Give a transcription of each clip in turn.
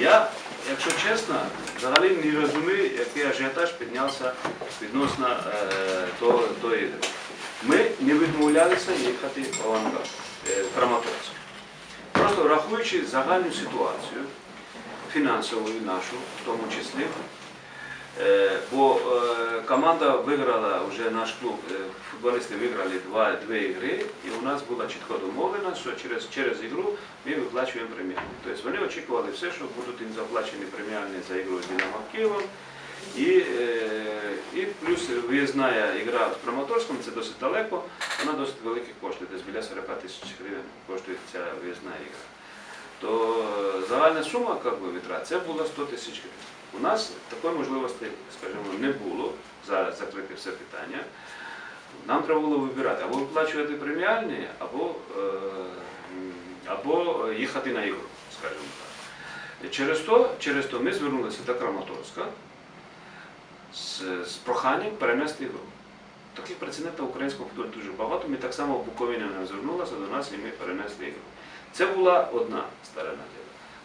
Я, якщо чесно, взагалі не розумію, який ажіотаж піднявся відносно е, того. ігри. Ми не відмовлялися їхати в авангард, е, в Краматорськ. Просто врахуючи загальну ситуацію, фінансову нашу, в тому числі, Бо е, команда виграла, вже наш клуб, е, футболісти виграли два, дві ігри, і у нас була чітко домовлена, що через, через ігру ми виплачуємо преміальні. Тобто вони очікували все, що будуть їм заплачені преміальні за ігру з Динамо Києвом. І, е, і плюс виїзна ігра в Краматорськом, це досить далеко, вона досить великі кошти, десь біля 40 тисяч гривень коштує ця виїзна ігра. То е, загальна сума як би, витрат це було 100 тисяч гривень. У нас такої можливості, скажімо, не було зараз закрити все питання. Нам треба було вибирати або виплачувати преміальні, або, е, або їхати на ігру, скажімо так. Через то, через то ми звернулися до Краматорська з, з проханням перенести ігру. Таких працівників українського футболу дуже багато. Ми так само в Буковині нам звернулися до нас і ми перенесли ігру. Це була одна сторона.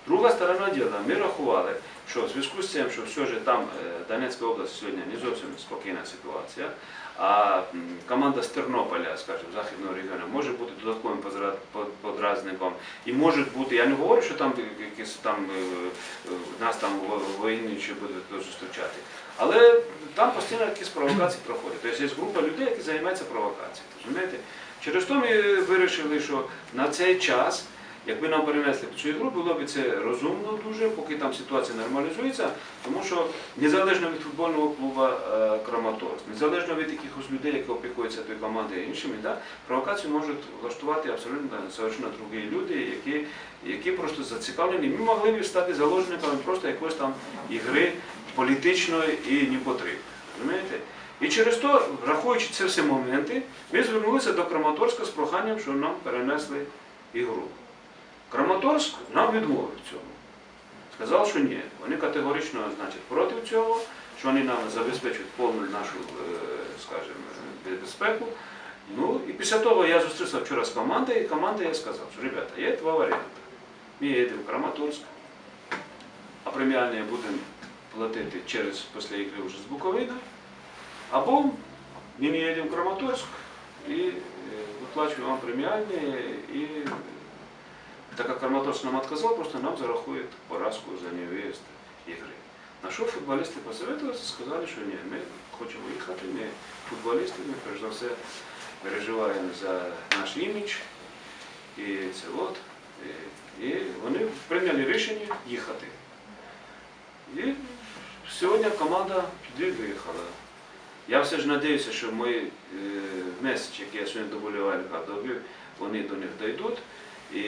Друга сторона діла, ми рахували, що в зв'язку з цим, що все ж там е, Донецька область сьогодні не зовсім спокійна ситуація, а команда з Тернополя, скажімо, західного регіону, може бути додатковим подразником. І може бути, я не говорю, що там якісь там е, е, нас там во- воєнні будуть зустрічати. Але там постійно якісь провокації проходять. Тобто є група людей, які займаються провокацією. Через то ми вирішили, що на цей час, якби нам перенесли цю ігру, було б це розумно дуже, поки там ситуація нормалізується, тому що незалежно від футбольного клубу е, Краматорськ, незалежно від якихось людей, які опікуються тою командою іншими, да, провокацію можуть влаштувати абсолютно совершенно другі люди, які, які просто зацікавлені. Ми могли б стати заложниками просто якоїсь там ігри політичної і непотрібної. І через то, враховуючи ці всі моменти, ми звернулися до Краматорська з проханням, щоб нам перенесли ігру. Краматорськ нам відмовив цьому. Сказав, що ні. Вони категорично значить, проти цього, що вони нам забезпечують повну нашу, е, скажімо, безпеку. Ну і після того я зустрівся вчора з командою, і команда я сказав, що ребята, є два варіанти. Ми їдемо в Краматорськ, а преміальні будемо платити через після ігри вже з Буковини, або ми їдемо в Краматорськ і е, виплачуємо вам преміальні і так как Краматорск нам отказал, просто нам зарахують поразку за невиїзд ігри. На що футболісти посоветувалися, сказали, що ні, ми хочемо їхати, ми футболісти, ми перш за все переживаємо за наш імідж. І це от. І, і вони прийняли рішення їхати. І сьогодні команда туди виїхала. Я все ж надіюся, що мої е, меседж, які я сьогодні до вони до них дійдуть. І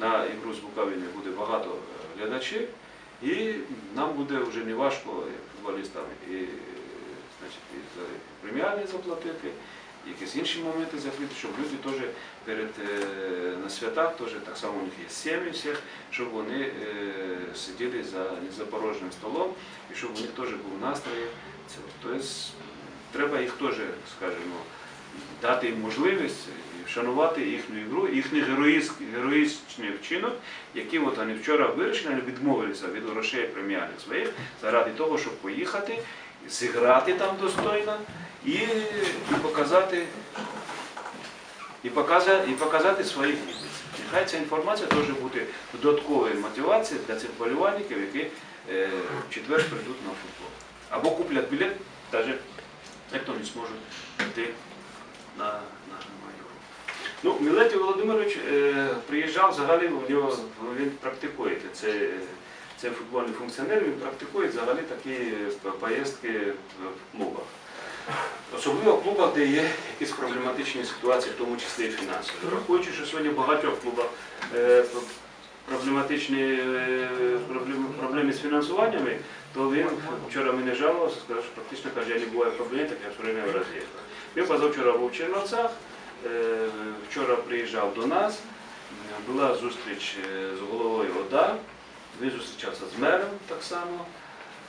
на ігру з Буковини буде багато е, глядачів, і нам буде вже не важко як футболістам і, значить, і за преміальні заплатити, і якісь інші моменти закрити, щоб люди теж перед е, на святах теж так само у них є сім'ї всіх, щоб вони е, сиділи за не столом, і щоб у них теж був настрій. Тобто треба їх теж, скажімо, дати їм можливість вшанувати їхню ігру, їхній героїчний вчинок, який от вони вчора вирішили, відмовилися від грошей преміальних своїх заради того, щоб поїхати, зіграти там достойно і, показати. І показати, і показати своїх гідниць. Нехай ця інформація теж буде додатковою мотивацією для цих болівальників, які е, в четвер прийдуть на футбол. Або куплять білет, навіть як не зможуть йти на. Ну, Мілетій Володимирович е, приїжджав взагалі, у нього він практикує це. Це футбольний функціонер, він практикує взагалі такі поїздки в клубах. Особливо в клубах, де є якісь проблематичні ситуації, в тому числі і фінансові. Враховуючи, що сьогодні в багатьох клубах е, проблематичні е, проблеми, проблеми з фінансуваннями, то він вчора мене жалувався, сказав, що практично каже, я не буває проблем, так я все время роз'їхав. Він позавчора був в Черновцях, вчора приїжджав до нас, була зустріч е, з головою ОДА, він зустрічався з мером так само.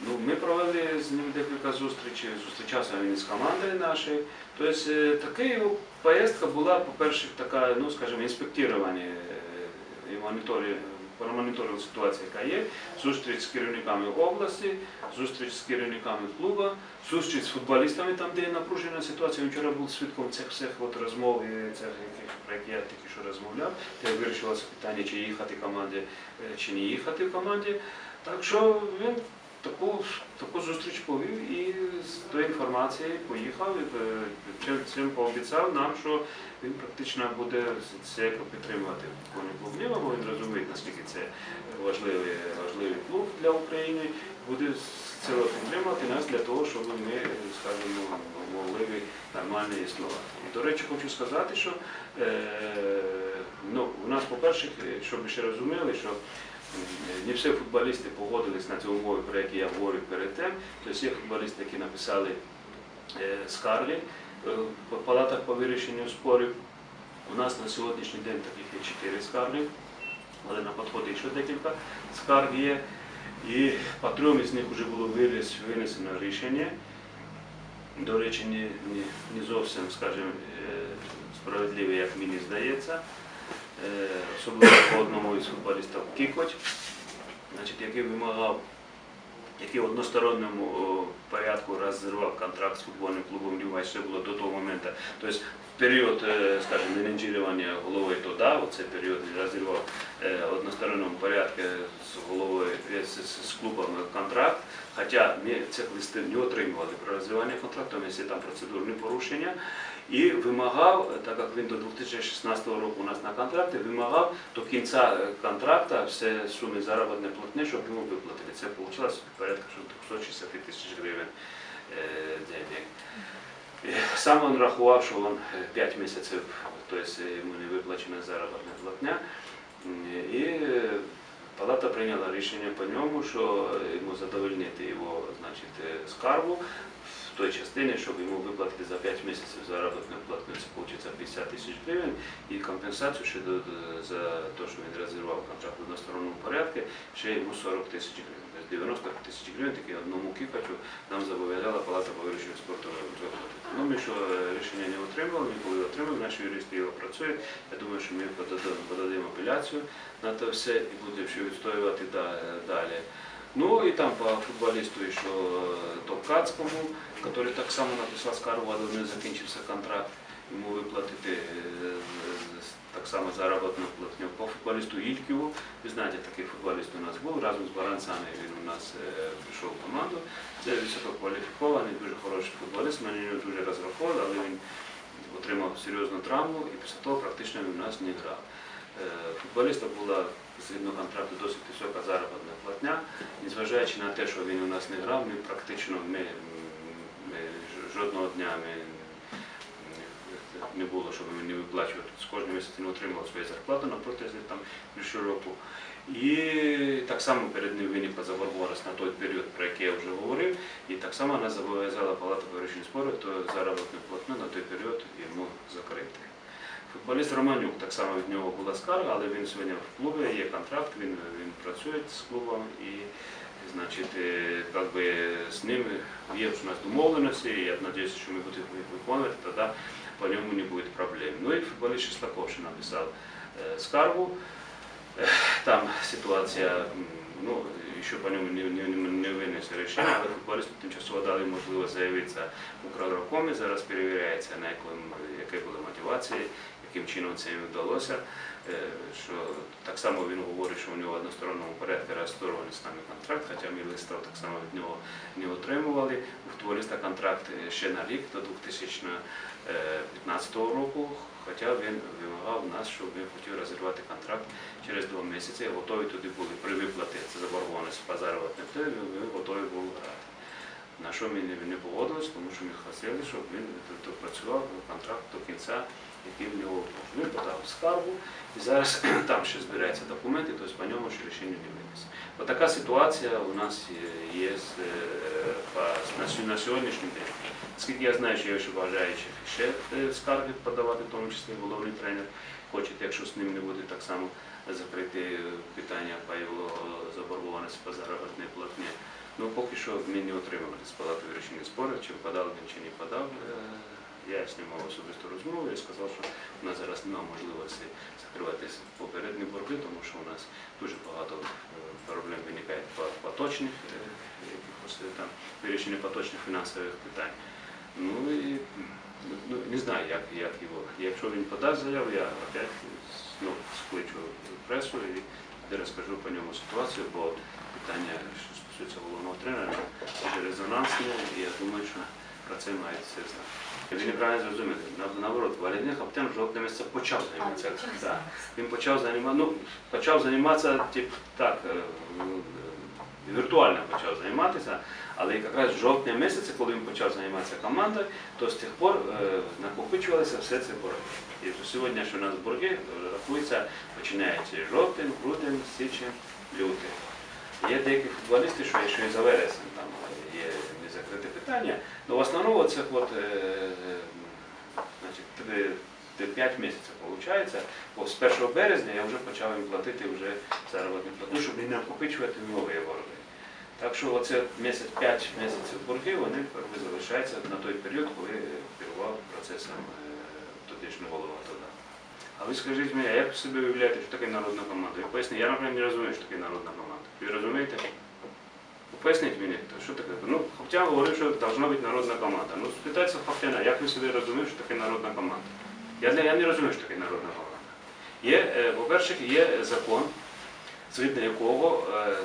Ну, ми провели з ним декілька зустрічей, зустрічався він із командою нашою. Тобто е, така поїздка була, по-перше, така, ну, скажімо, інспектування е, і моніторинг промоніторили ситуацію, яка є, зустріч з керівниками області, зустріч з керівниками клубу, зустріч з футболістами, там, де є напружена ситуація. Вчора був свідком цих всіх от розмов, цих, про які я тільки що розмовляв, де вирішилося питання, чи їхати команді, е, чи не їхати в команді. Так що він таку, таку зустріч повів і з тої інформації поїхав і е, цим пообіцяв нам, що він практично буде це підтримувати коні клубніва, бо він розуміє, наскільки це важливий, важливий клуб для України, буде з цього підтримувати нас для того, щоб ми, скажімо, могли нормально існувати. І, до речі, хочу сказати, що е, ну, у нас, по-перше, щоб ви ще розуміли, що Не всі футболісти погодились на цю умову, про які я говорив перед тим. Тобто є футболісти, які написали е, скарги е, в палатах по вирішенню спорів. У нас на сьогоднішній день таких є чотири скарги, але на підході ще декілька скарг є. І по трьом із них вже було винесено рішення. До речі, не зовсім, скажімо, е, справедливе, як мені здається. Е, особливо по одному із футболістів Кікоть, значить, який вимагав, який в односторонньому порядку розірвав контракт з футбольним клубом Нюва, ще було до того моменту. Тобто в період, е, скажімо, менеджерування головою туди, оцей період розірвав е, в односторонньому порядку з головою е, з, з, клубом контракт, хоча ми цих листів не отримували про розривання контракту, є там процедурні порушення. І вимагав, так як він до 2016 року у нас на контракті, вимагав до кінця е, контракту все суми заробітної платні, щоб йому виплатили. Це вийшло порядка що 260 тисяч гривень е, денег. Сам він рахував, що він 5 місяців, тобто йому не виплачена заробітна платня. І е, палата прийняла рішення по ньому, що йому задовольнити його значить, е, скаргу той частині, щоб йому виплатити за 5 місяців заробітну платню, це вийде 50 тисяч гривень, і компенсацію ще за те, що він розірвав контракт в односторонньому порядку, ще йому 40 тисяч гривень. Тобто 90 тисяч гривень, таки одному кікачу нам зобов'язала палата по вирішенню спорту виплатити. Ну, ми що е, рішення не отримали, ми коли отримали, наші юристи його працюють. Я думаю, що ми подадемо, апеляцію на це все і будемо ще відстоювати далі. Ну і там по футболісту що Топкацькому, який так само написав скаргу, але не закінчився контракт, йому виплатити е, так само заробітну платню. По футболісту Ільківу, ви знаєте, такий футболіст у нас був, разом з Баранцями він у нас е, прийшов в команду. Це висококваліфікований, дуже хороший футболіст, ми на нього дуже розраховували, але він отримав серйозну травму і після того практично він у нас не грав. Е, Футболіста була згідно контракту досить висока заробітна платня. Незважаючи на те, що він у нас не грав, ми практично ми, ми жодного дня ми, не було, щоб ми не виплачували. З кожного місяця не отримував свою зарплату на протязі там більше року. І так само перед ним виникла заборгованість на той період, про який я вже говорив, і так само нас зобов'язала палата по вирішенню спору, то заробітну платню на той період йому закрити. Футболіст Романюк, так само від нього була скарга, але він сьогодні в клубі, є контракт, він, він працює з клубом і значить, е, как би, з ним є у нас домовленості, і я сподіваюся, що ми будемо їх виконувати, тоді по ньому не буде проблем. Ну і футболіст Шестаков ще написав е, скаргу. Е, Там ситуація, ну, ще по ньому не, не, не винесли рішення, але футболісту тимчасово дали можливість заявитися в Укргрокомі. Зараз перевіряється, на якому, яка була мотивація, яким чином це їм вдалося. Е, Що так само він говорить, що у нього в односторонньому порядку розторгований з нами контракт, хоча ми листів так само від нього не отримували. У футболіста контракт е, ще на рік до 2015 року, хоча він вимагав нас, щоб він хотів розірвати контракт через два місяці. Готові туди були при виплаті це заборгованість по заробітній платі, ми готові були грати. На що ми не, погодились, тому що ми хотіли, щоб він допрацював контракт до кінця, який в нього був. Він подав скаргу, і зараз там ще збираються документи, тобто по ньому ще рішення не винесе. Отака ситуація у нас є- е, на, сьогоднішній день. Скільки я знаю, що є ще бажаючих ще е, скарги подавати, в тому числі головний тренер хоче, якщо з ним не буде так само закрити е, питання по його заборгованості по заробітній платні. Ну, поки що ми не отримали з палати вирішення спору, чи подав він, чи не подав. Я з ним мав особисту розмову і сказав, що у нас зараз немає можливості закривати попередні борги, тому що у нас дуже багато е, проблем виникає по- е, якихось е, там вирішення поточних фінансових питань. Ну і ну, не знаю, як, як його. Якщо він подасть заяву, я опять знову скличу пресу і розкажу по ньому ситуацію, бо питання, що стосується головного тренера, дуже резонансне, і я думаю, що про це мають все знати. Він неправильно зрозумів. На- Наоборот, Валерій Хаптен в жовтне місяце почав займатися. Да. Він почав займатися, ну, почав займатися, тип, так, е, е, віртуально почав займатися, але якраз з жовтня місяця, коли він почав займатися командою, то з тих пор е, накопичувалися все це борги. І сьогодні, що у нас борги рахуються, починаючи жовтень, грудень, січень, лютий. Є деякі футболісти, що ще і за вересень там є незакрите питання. Ну, в основному це от, е, е, значить, три- три- п'ять місяців виходить. Бо з 1 березня я вже почав їм платити вже заробітну плату, щоб не накопичувати нові борги. Так що оце місяць, 5 місяців борги, вони залишаються на той період, коли керував процесом е, тодішнього голова тоді. А ви скажіть мені, як ви собі уявляєте, що таке народна команда? Ви поясніть, я, наприклад, не розумію, що таке народна команда. Ви розумієте? Поясніть мені, що таке? Ну, Хоптян говорив, що повинна бути народна команда. Ну, спитайте Хоптяна, як ви собі розумієте, що таке народна команда? Я, я не розумію, що таке народна команда. Є, е, по-перше, є закон, згідно якого е,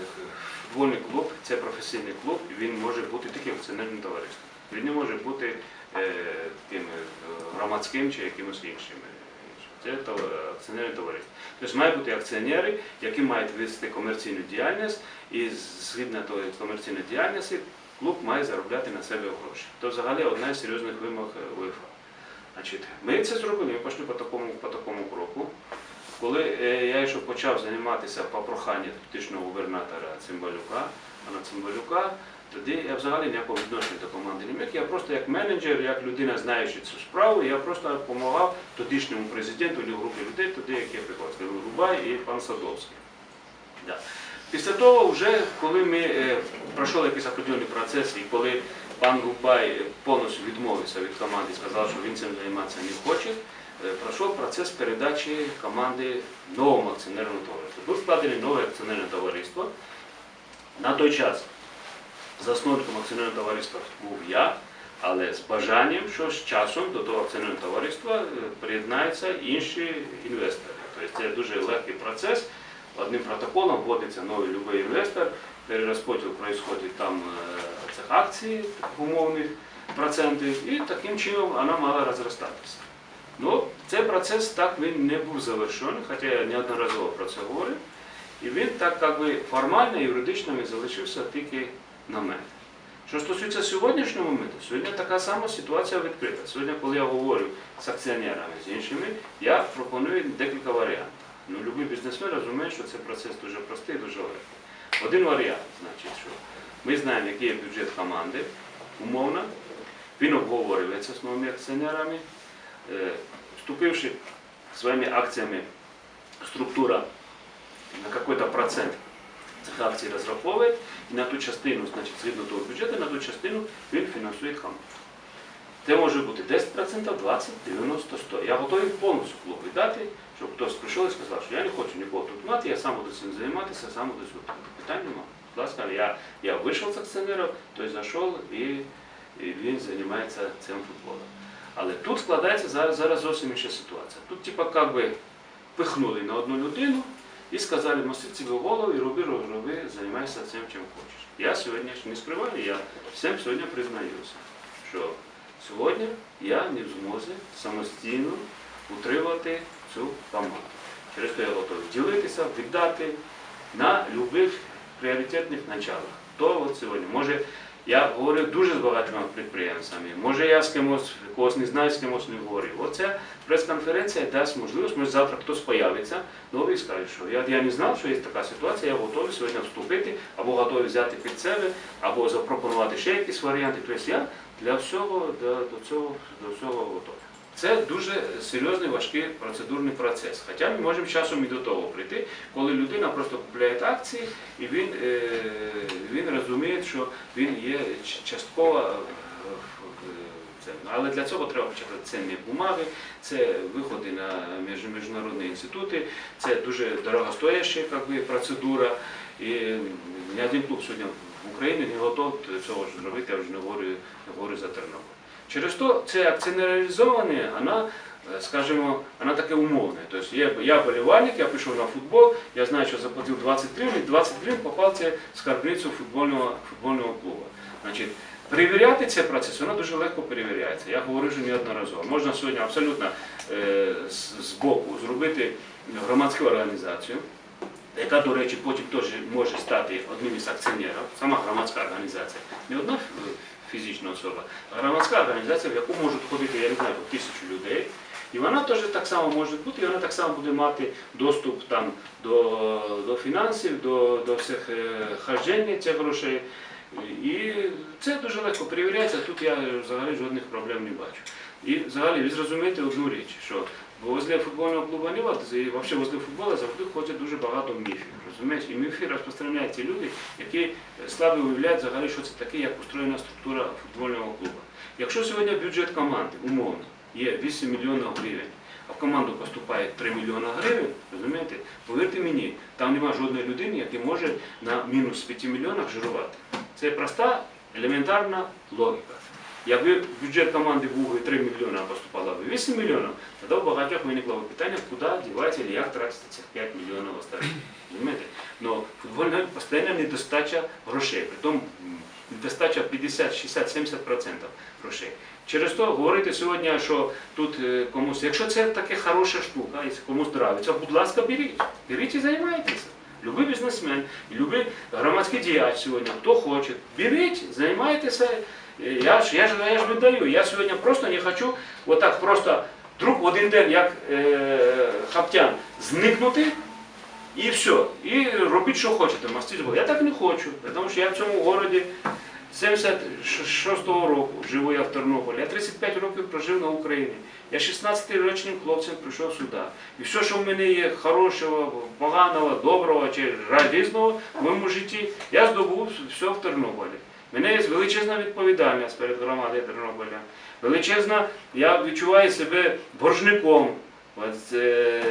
футбольний клуб це професійний клуб, він може бути тільки акціонерним товариством. Він не може бути е, е, громадським чи якимось іншим. Е, Це то- акціонерне товариство. Тобто мають бути акціонери, які мають вести комерційну діяльність, і згідно тої комерційної діяльності клуб має заробляти на себе гроші. Це взагалі одна з серйозних вимог е, УЄФА. Значить, ми це зробили, ми пішли по такому, по такому кроку. Коли е, я ще почав займатися по проханню тодішнього губернатора Цимбалюка, пана Цимбалюка, тоді я взагалі ніякого відношення до команди не міг. Я просто як менеджер, як людина, знаючи цю справу, я просто допомагав тодішньому президенту і групі людей, тоді, які я приходив, Рубай і пан Садовський. Да. Після того, вже коли ми е, пройшов якийсь определений процес, і коли пан Рубай повністю відмовився від команди і сказав, що він цим займатися не хоче, е, пройшов процес передачі команди новому акціонерному товариству. Був складене нове акціонерне товариство. На той час засновником акціонерного товариства був я, але з бажанням, що з часом до того акціонерного товариства е, приєднаються інші інвестори. Тобто це дуже легкий процес. Одним протоколом вводиться новий любий інвестор, перерозподіл відбувається там е, цих акцій умовних процентів, і таким чином вона мала розростатися. Ну, цей процес так він не був завершений, хоча я неодноразово про це говорив. І він так як би, формально, юридично він залишився тільки на мене. Що стосується сьогоднішнього моменту, сьогодні така сама ситуація відкрита. Сьогодні, коли я говорю з акціонерами, з іншими, я пропоную декілька варіантів. Ну, любий бізнесмен розуміє, що цей процес дуже простий, дуже легкий. Один варіант, значить, що ми знаємо, який є бюджет команди, умовно, він обговорюється з новими акціонерами, Е, вступивши своими акціями, структура на какой-то процент цих акцій розраховує, і на ту частину, значить, згідно того бюджету, на ту частину він фінансує команду. Це може бути 10%, 20, 90, 100. Я готовий повністю клуб віддати, щоб хтось прийшов і сказав, що я не хочу нікого тут мати, я сам буду цим займатися, сам буду цього. Питань немає. Будь ласка, я, я вийшов з акціонерів, той зайшов і, і він займається цим футболом. Але тут складається зараз, зараз зовсім інша ситуація. Тут, типа, як би пихнули на одну людину і сказали, носи себе голову і роби, роби, роби, займайся цим, чим хочеш. Я сьогодні ж не скриваю, я всім сьогодні признаюся, що сьогодні я не в змозі самостійно утримувати цю команду. Через те я готовий ділитися, віддати на любих пріоритетних началах. То от сьогодні. Може, я говорив дуже з багатьма підприємцями, може я з кимось, когось не знаю, з кимось не говорив. Оця прес-конференція дасть можливість, може завтра хтось появиться, новий і скаже, що я, я не знав, що є така ситуація, я готовий сьогодні вступити, або готовий взяти під себе, або запропонувати ще якісь варіанти. Тобто я для всього, до, до цього, до всього готовий. Це дуже серйозний важкий процедурний процес. Хоча ми можемо часом і до того прийти, коли людина просто купує акції і він, е, він розуміє, що він є частково е, але для цього треба почати цінні бумаги, це виходи на між- міжнародні інститути, це дуже дорогостояща би, процедура. І ні один клуб сьогодні в Україні не готовий цього зробити, я вже не говорю, не говорю за Тернопіль. Через то це акціонеризоване, вона, е, скажімо, вона таке умовне. Тобто я, я болівальник, я пішов на футбол, я знаю, що заплатив 20 гривень, 20 гривень попав це скарбницю футбольного, футбольного клубу. Значить, перевіряти цей процес, воно дуже легко перевіряється. Я говорю вже неодноразово. Можна сьогодні абсолютно е, з, боку зробити громадську організацію, яка, до речі, потім теж може стати одним із акціонерів, сама громадська організація, не одна фізична особа, громадська організація, в яку можуть входити, я не знаю, тисячу людей. І вона теж так само може бути, і вона так само буде мати доступ там, до, до фінансів, до, до всіх е, хажень цих грошей. І це дуже легко перевіряється, тут я взагалі жодних проблем не бачу. І взагалі ви зрозумієте одну річ, що возле футбольного клубу Нива, і взагалі возле футболу завжди ходять дуже багато міфів. Розумієш? І міфи розпространяють ті люди, які слабо уявляють взагалі, що це таке, як устроєна структура футбольного клубу. Якщо сьогодні бюджет команди умовно є 8 мільйонів гривень, а в команду поступає 3 мільйона гривень, розумієте, повірте мені, там немає жодної людини, яка може на мінус 5 мільйонах жирувати. Це проста, елементарна логіка. Якби бюджет команди був би 3 мільйони, а поступало б 8 мільйонів, тоді у багатьох виникло б питання, куди дівати і як тратити цих 5 мільйонів остальних. Розумієте? Но футбольна постійна недостача грошей, притом недостача 50, 60, 70% грошей. Через то говорити сьогодні, що тут е, комусь, якщо це таке хороша штука, якщо комусь нравиться, будь ласка, беріть. Беріть і займайтеся. Любий бізнесмен, любий громадський діяч сьогодні, хто хоче, беріть, займайтеся. Е, Я ж, я ж, я ж віддаю. Я сьогодні просто не хочу отак просто вдруг в один день, як е, хаптян, зникнути і все. І робіть, що хочете, голову. Я так не хочу, тому що я в цьому городі 76-го року живу я в Тернополі. Я 35 років прожив на Україні. Я 16-річним хлопцем прийшов сюди. І все, що в мене є хорошого, поганого, доброго чи різного в моєму житті, я здобув все в Тернополі. Мене є величезна відповідальність перед громадою Тернополя. Величезна, я відчуваю себе боржником. От, е,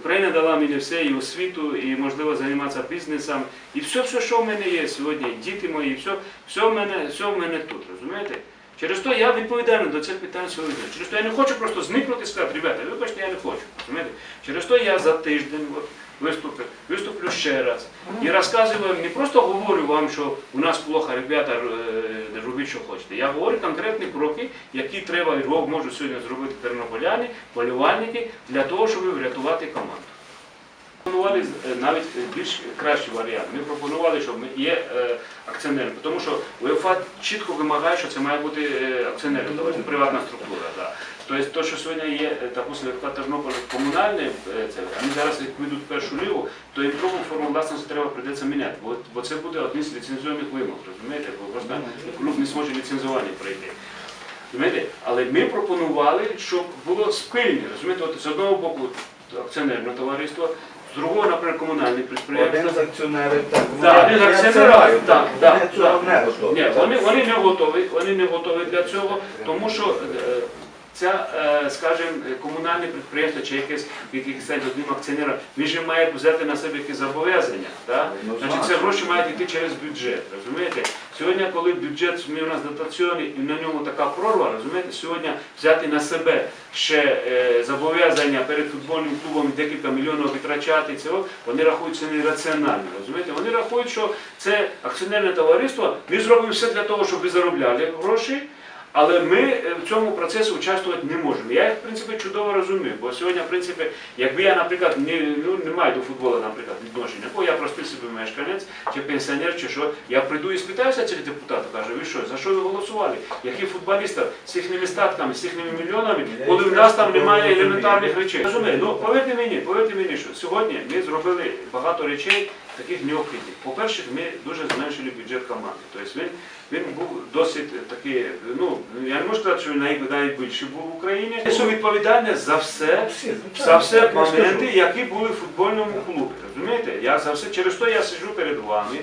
Україна дала мені все, і освіту, і можливо займатися бізнесом. І все, все, що в мене є сьогодні, діти мої, все, все, в мене, все в мене тут, розумієте? Через то я відповідальний до цих питань сьогодні. Через то я не хочу просто зникнути і сказати, ребята, вибачте, я не хочу. Розумієте? Через то я за тиждень от, виступлю, виступлю ще раз. І розказую, не просто говорю вам, що у нас плохо, ребята, е, робіть, що хочете. Я говорю конкретні кроки, які треба і можуть сьогодні зробити тернополяни, полювальники, для того, щоб врятувати команду. Пропонували е, навіть е, більш кращий варіант. Ми пропонували, що ми є акціонером, тому що УЄФА чітко вимагає, що це має бути акціонером, тобто приватна структура. Да. Тобто, то, що сьогодні є, е, допустим, УЄФА Тернополь комунальне, е, це, вони зараз як ведуть першу лігу, то їм другу форму власності треба прийдеться міняти, бо, бо це буде одні з ліцензійних вимог, розумієте, бо просто клуб не зможе ліцензування пройти. Розумієте? Але ми пропонували, щоб було спільне, розумієте, от з одного боку акціонерне товариство, з другого, наприклад, комунальне Один підприємство. з акціонерів так. Так, один з акціонерів, так, так, Вони не готові. Вони, вони не готові, вони не готові для цього, тому що е, ця, е, скажімо, комунальне підприємство чи якесь, який стане одним акціонером, він же має взяти на себе якісь зобов'язання. Ну, Значить, це гроші мають йти через бюджет. Розумієте? Сьогодні, коли бюджет у нас дотаційний і на ньому така прорва, розумієте, сьогодні взяти на себе ще е, зобов'язання перед футбольним клубом декілька мільйонів витрачати цього, вони рахують це нераціонально. Розумієте? Вони рахують, що це акціонерне товариство, ми зробимо все для того, щоб ви заробляли гроші. Але ми е, в цьому процесі участвувати не можемо. Я їх, в принципі, чудово розумію. Бо сьогодні, в принципі, якби я, наприклад, не, ну, не маю до футболу, наприклад, відношення, бо я простий собі мешканець, чи пенсіонер, чи що, я прийду і спитаюся цих депутатів, кажу, ви що, за що ви голосували? Які футболісти з їхніми статками, з їхніми мільйонами, коли в нас там немає елементарних речей. Розумію, ну повірте мені, повірте мені, що сьогодні ми зробили багато речей таких необхідних. По-перше, ми дуже зменшили бюджет команди. Тобто він, він був досить такий, ну, я не можу сказати, що він най- найбільший був в Україні. Несу відповідальність за все, за все моменти, які були в футбольному клубі. Розумієте? Я за все через то я сиджу перед вами.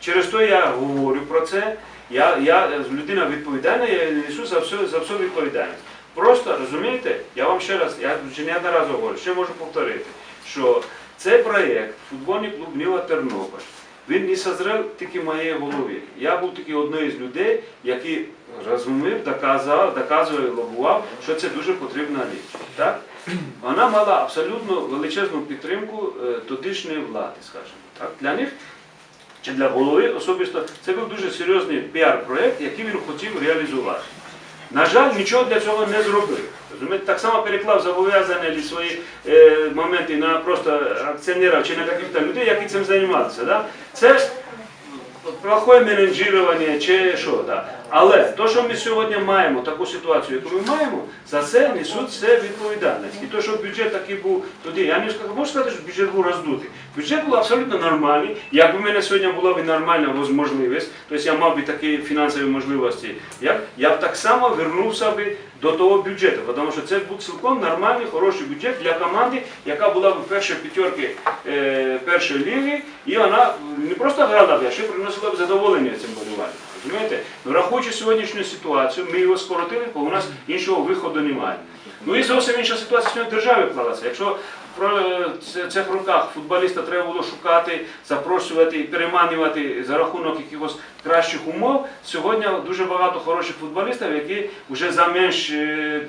Через то я говорю про це. Я, я людина відповідальна, я несу за все, за все відповідальність. Просто розумієте, я вам ще раз, я вже неодноразово говорю, ще можу повторити, що цей проєкт футбольний клуб Ніла Тернопіль, він не созрів тільки в моїй голові. Я був тільки одним з людей, який розумів, доказав, доказував, лобував, що це дуже потрібна річ. Так? Вона мала абсолютно величезну підтримку е, тодішньої влади, скажімо так. Для них чи для голови особисто це був дуже серйозний піар-проєкт, який він хотів реалізувати. На жаль, нічого для цього не зробив. Розумієте, Так само переклав зобов'язання свої е, моменти на просто акціонерів чи на яких-то людей, які цим займалися. Да? Це плохое менеджування чи що. Да? Але то, що ми сьогодні маємо, таку ситуацію, яку ми маємо, за це несуть все відповідальність. І то, що бюджет такий був тоді, я не скажу, можу сказати, що бюджет був роздутий. Бюджет був абсолютно нормальний. Якби в мене сьогодні була б нормальна можливість, тобто я мав би такі фінансові можливості, як, я б так само вернувся би до того бюджету, тому що це був цілком нормальний, хороший бюджет для команди, яка була в першій п'ятерці е, першої ліги, і вона не просто грала б, а ще приносила б задоволення цим болівальникам. Розумієте? Враховуючи сьогоднішню ситуацію, ми його скоротили, бо у нас іншого виходу немає. Ну і зовсім інша ситуація сьогодні в державі вклалася. Якщо цих роках футболіста треба було шукати, запрошувати, переманювати за рахунок якихось кращих умов, сьогодні дуже багато хороших футболістів, які вже за менш е,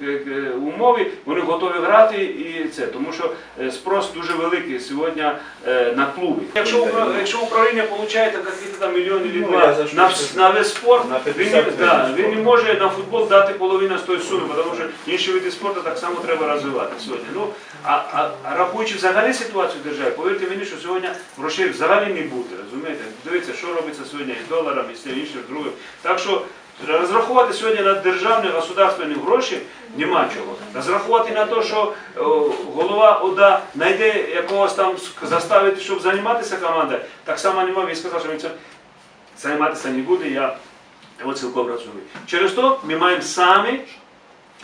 е, е, умови вони готові грати і це. Тому що е, спрос дуже великий сьогодні е, на клуби. Якщо, Укра- якщо Україна отримує якісь там мільйони Ну, два на, на весь спорт, він, не- да, він не може на футбол дати половину з тої суми, тому що інші види спорту так само треба розвивати сьогодні. Ну, а, а, рахуючи взагалі ситуацію в державі, повірте мені, що сьогодні грошей взагалі не буде. Розумієте? Дивіться, що робиться сьогодні із доларом, і з тим іншим другим. Так що розраховувати сьогодні на державні государственні гроші нема чого. Розраховувати на те, що о, голова ОДА знайде якогось там заставити, щоб займатися командою, так само немає. Він сказав, що він це займатися не буде. Я його цілком розумію. Через то ми маємо самі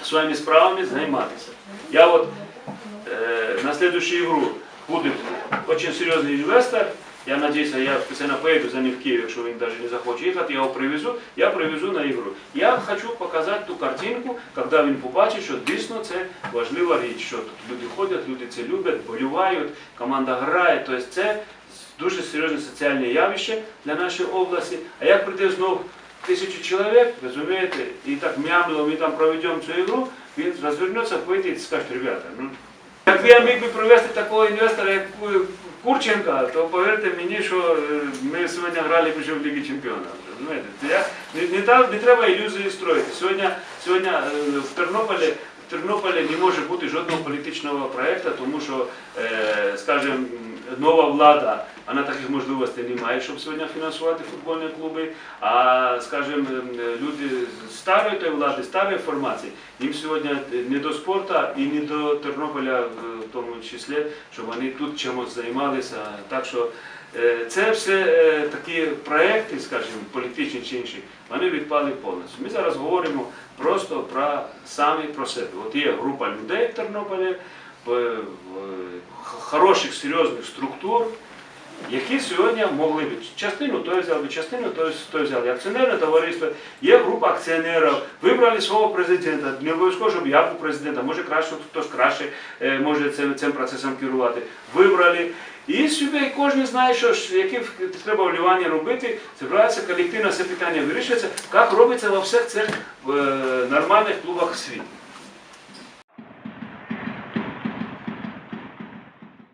своїми справами займатися. Я от э, на следующую игру будет очень серьезный инвестор. Я надеюсь, я специально поеду за ним в Киев, якщо він даже не захоче їхати, я його привезу, я привезу на ігру. Я хочу показати ту картинку, коли він побачить, що дійсно це важлива річ, що тут люди ходять, люди це люблять, болівають, команда грає. Тобто це дуже серйозне соціальне явище для нашої області. А як прийде знов тисячу чоловік, розумієте, і так мямло, ми там проведемо цю ігру, він розвернеться, поїде і скаже, ребята, ну Якби я міг би привезти такого інвестора, як Курченка, то повірте мені, що е, ми сьогодні грали вже в Лігі Чемпіонів. Не, не, не треба ілюзії строїти. Сьогодні, сьогодні е, в Тернополі в Тернополі не може бути жодного політичного проєкту, тому що, е, скажімо, нова влада, вона таких можливостей не має, щоб сьогодні фінансувати футбольні клуби. А, скажімо, е, люди старої тої влади, старої формації, їм сьогодні не до спорту і не до Тернополя в тому числі, щоб вони тут чимось займалися. Так що е, це все е, такі проекти, скажімо, політичні чи інші, вони відпали повністю. Ми зараз говоримо просто про самі про себе. От є група людей в Тернополі, хороших, серйозних структур, які сьогодні могли б частину той взяли, частину той, той взяли. Акціонерне товариство, є група акціонерів, вибрали свого президента. Не обов'язково, щоб я був президентом, може краще хтось краще е, може цим, цим процесом керувати. Вибрали. І собі кожен знає, що які треба вливання робити, збирається колективно це питання вирішується, як робиться во всіх цих е, нормальних клубах світу.